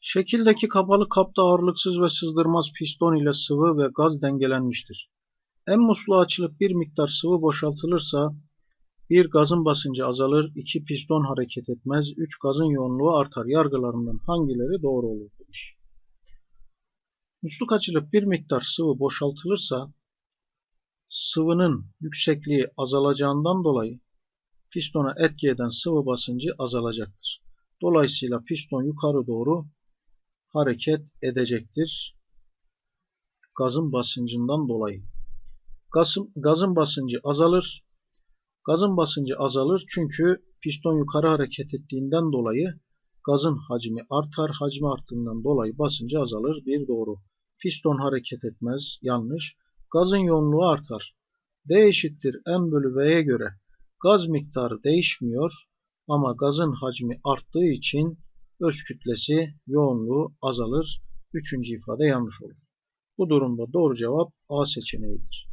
Şekildeki kapalı kapta ağırlıksız ve sızdırmaz piston ile sıvı ve gaz dengelenmiştir. En musluğu açılıp bir miktar sıvı boşaltılırsa bir gazın basıncı azalır, iki piston hareket etmez, üç gazın yoğunluğu artar. Yargılarından hangileri doğru olur demiş. Musluk açılıp bir miktar sıvı boşaltılırsa sıvının yüksekliği azalacağından dolayı pistona etki eden sıvı basıncı azalacaktır. Dolayısıyla piston yukarı doğru hareket edecektir. Gazın basıncından dolayı. Gazın, gazın basıncı azalır. Gazın basıncı azalır çünkü piston yukarı hareket ettiğinden dolayı gazın hacmi artar. Hacmi arttığından dolayı basıncı azalır. Bir doğru. Piston hareket etmez. Yanlış. Gazın yoğunluğu artar. D eşittir M bölü V'ye göre gaz miktarı değişmiyor ama gazın hacmi arttığı için öz kütlesi yoğunluğu azalır. Üçüncü ifade yanlış olur. Bu durumda doğru cevap A seçeneğidir.